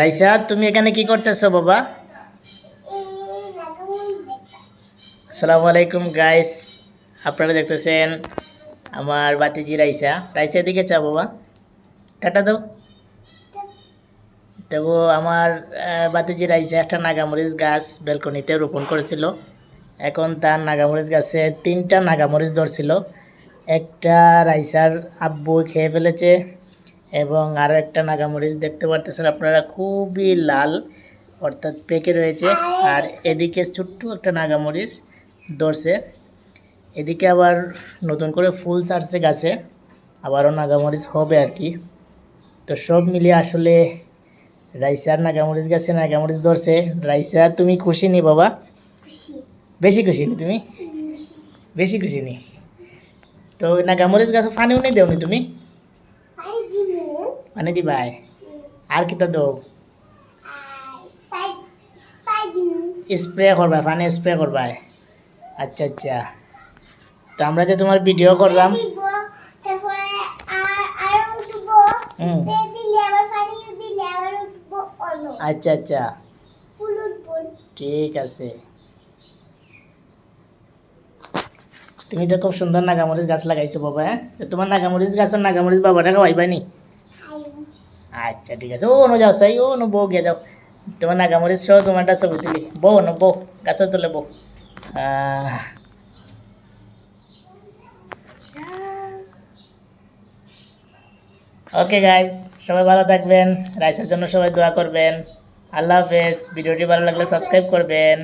রাইসা, তুমি এখানে কি করতেছো বাবা? আসসালামু আলাইকুম গাইস আপনারা দেখতেছেন আমার বাতিজি রাইসা। রাইসা, এদিকে চা বাবা। টাটা দাও। তবু আমার বাতিজি রাইসা একটা নাগামরিচ গাছ ব্যালকনিতে রোপণ করেছিল। এখন তার নাগামরিচ গাছে তিনটা নাগামরিচ ধরছিল। একটা রাইসার আব্বু খেয়ে ফেলেছে। এবং আরও একটা নাগামরিচ দেখতে পারতেছেন আপনারা খুবই লাল অর্থাৎ পেকে রয়েছে। আর এদিকে ছোট্ট একটা নাগামরিচ ধরছে। এদিকে আবার নতুন করে ফুল ছাড়ছে গাছে আবারও নাগামরিচ হবে আর কি। তো সব মিলিয়ে আসলে রাইসার নাগামরিচ গাছে নাগামরিচ ধরছে। রাইসা তুমি খুশি নি বাবা? বেশি খুশি নি তুমি? বেশি খুশি নি। তো নাগামরিচ গাছে পানিও নেই দেওনি তুমি? পানি দিবাই আর কিতা দাও স্প্রে করবা, পানি স্প্রে করবা। আচ্ছা আচ্ছা। তো আমরা যে তোমার ভিডিও করলাম। আচ্ছা আচ্ছা। ঠিক আছে। তুমি তো খুব সুন্দর নাগামরিচ গাছ লাগাইছো, বাবা হ্যাঁ? তোমার নাগামরিচ গাছের নাগামরিচ বাবাটা খাওয়াইবা নি? আচ্ছা ঠিক আছে। ও, অনু যাও, সাই ও, অনু বউ গিয়ে যাও। তোমার নাগামরিচ সহ তোমারটা ছবি তুলি বউ, অনু, বউ, গাছের তোলে বউ। ওকে গাইস সবাই ভালো থাকবেন, রাইসের জন্য সবাই দোয়া করবেন। আল্লাহ হাফেজ, ভিডিওটি ভালো লাগলে সাবস্ক্রাইব করবেন।